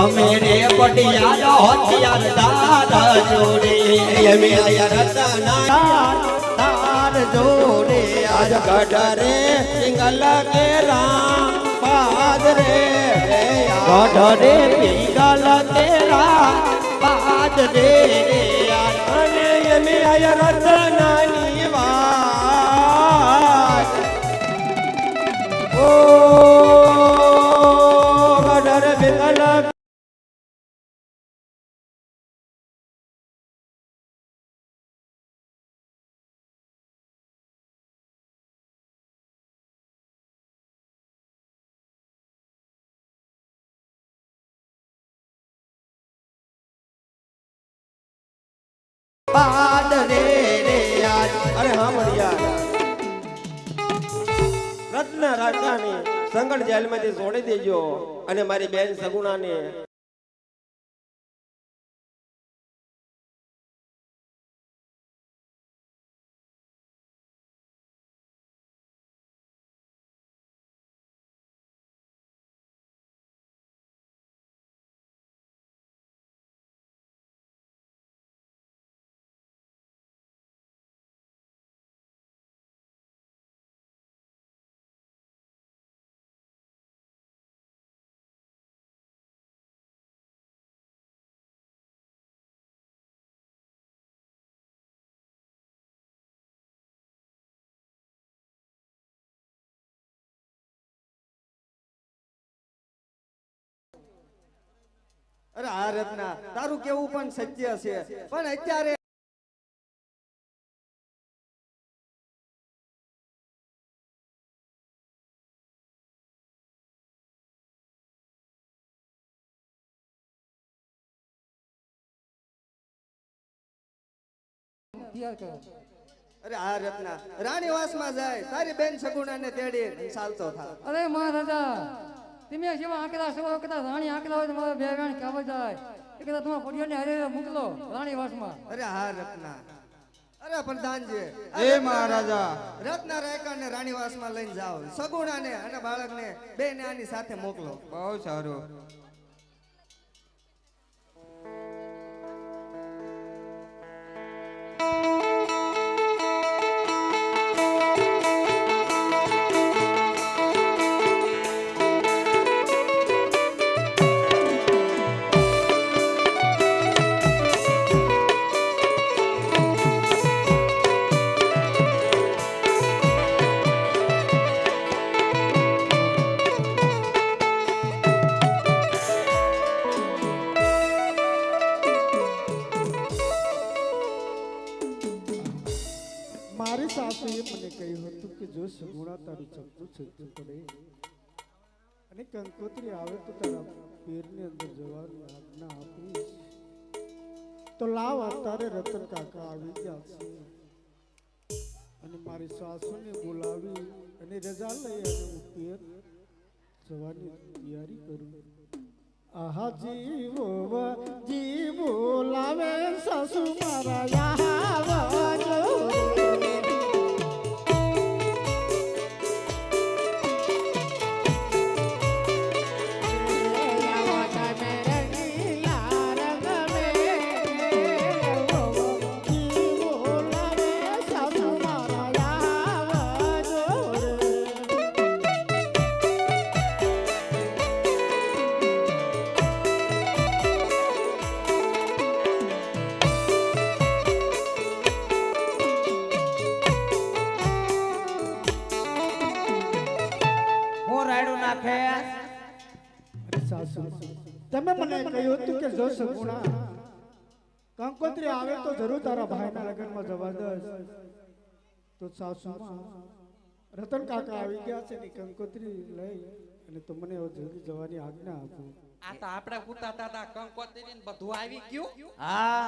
અમે રે પટિયાર હોશિયાર તાર જોડે. અમે યાર તાર જોડે. આજ ગઢરે સિંગલ કે રામ પાદરે. ગઢરે પીગલ તેરા બાજ રે રે અને અમે યાર રતનાની બાજ રે રે આજ અરે હા, મરિયા. રત્ન રાજાની સંગણ જેલમાંથી છોડી દેજો અને મારી બેન સગુણાને અરે આ રત્ના તારું કેવું પણ સત્ય છે. પણ અત્યારે અરે આ રત્ના રાણીવાસમાં જાય તારી બેન સગુણાને તેડી ચાલતો થા. અરે મહારાજા તમે જેવા આંકડા છો કદાચ રાણી આંકડા હોય તો મારા બે રાણી કાબા જાય. એ કદાચ તમારા ફોડિયાને હારે મોકલો રાણી વાસમાં. અરે હા રત્ના. અરે પ્રધાનજી. એ મહારાજા. રત્ના રાયકાને રાણીવાસમાં લઈને જાઓ. સગુણાને અને બાળકને બે આની સાથે મોકલો. બહુ સારું. સગુણા તારું ચપટું છતું પડે અને કંકોત્રી આવે તો તારા પેરની અંદર જવાની આજ્ઞા આપીશ. તો લાવ, અત્યારે રતન કાકા આવી ગયા છે. અને મારી સાસુને બોલાવી અને રજા લઈ અને હું પેર જવાની તૈયારી કરું. આહા, જીવો જી બોલાવે સાસુ મારા નાખે સાસુ તમે મને કહ્યું હતું કે જો સગુણા કંકોત્રી આવે તો જરૂર તારા ભાઈના લગ્નમાં જવા દસ તો સાસુ રતન કાકા આવી ગયા છે ને કંકોત્રી લઈ અને તમને જલ્દી જવાની આજ્ઞા આપો. આ તો આપણે ઉતાતા દાદા કંકોત્રી ને બધું આવી ગયું. હા.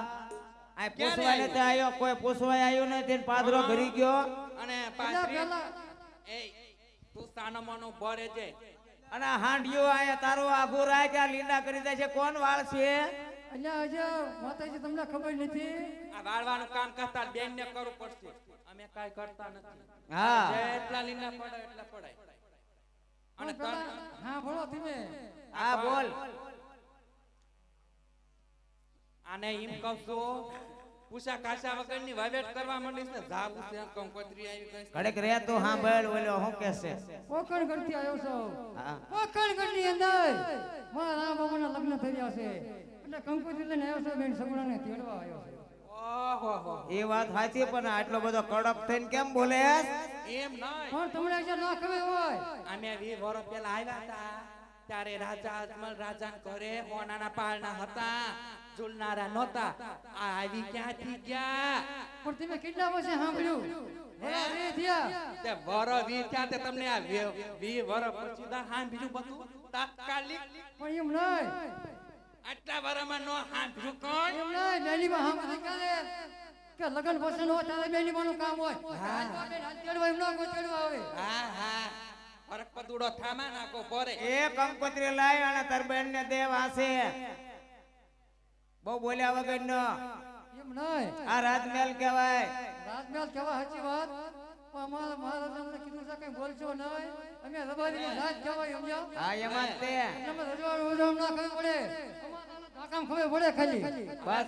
આ પૂછવા નથી આવ્યો કોઈ પૂછવા આવ્યું નથી ને પાદરો ઘરી ગયો? અને પાછળ એ તું સાનમાનો બળે છે અને આ હાંડિયો આયા તારો આઘો રાય કે આ લીંડા કરી દે છે. કોણ વાળ છે? અહીંયા હજે માતાજી તમને ખબર નથી. આ વાળવાનું કામ કરતા બેન ને કરવું પડશે. અમે કાઈ કરતા નથી. હા. જેટલા લીના પડે એટલા પડાય. અને હા બોલો તમે. હા બોલ. આને એમ કહું છું પૂછા કાચા વગરની વાવેટ કરવા માંડીશ ને જાવું છે કંકોત્રી આવી ગઈ કડક રહ્યા તો હા સાંભળ ઓલો શું કહેશે પોકણગઢથી આવ્યો છો? પોકણ પોકણગઢની અંદર મારા રામ બાબુના લગ્ન થઈ ગયા છે. એટલે કંકોત્રી લઈને આવ્યો છો બેન સગુણાને તેડવા આવ્યો છે. એ વાત સાચી પણ આટલો બધો કડક થઈને કેમ બોલે એમ નહીં. પણ તમને જે ના ખબર હોય. અમે 20 વર્ષ પહેલા આવ્યા હતા ત્યારે રાજા અજમલ રાજા ઘરે હોનાના પાળના હતા. ઝૂલનારા નહોતા. આ આવી ક્યાંથી ગયા? પણ તમે કેટલા વર્ષે સાંભળ્યું? વરા રે થયા. તે વર વી થયા તે તમને આ વી વી વર પછી દા હાં બીજું બધું? તાત્કાલિક? પણ એમ નહીં. આટલા વરમાં નો હાં બીજું કોણ એમ નહીં બેનીમાં સાંભળી કરે કે લગ્ન પસંદ હોય બેનીમાંનું કામ હોય. આજ તો બેન હાથ તેડવા એમ ના કોઈ આવે. હા હા. ફરક પદુડો થામા નાખો પોરે. એ કંકોત્રી લાય અને તાર બેન ને દેવ વાસે બહુ બોલ્યા વગર નો. એમ નહીં. આ રાજમહેલ કહેવાય. રાજમહેલ કહેવાય સાચી વાત. અમારા મહારાજ અમને કીધું છે કઈ બોલશો નહીં. અમે રબારી રાજ કહેવાય સમજ્યા? હા એમાં જ તે. અમે રજવાડું ઉજવણ ના કરવી પડે. અમારા કામ ખબર પડે ખાલી. બસ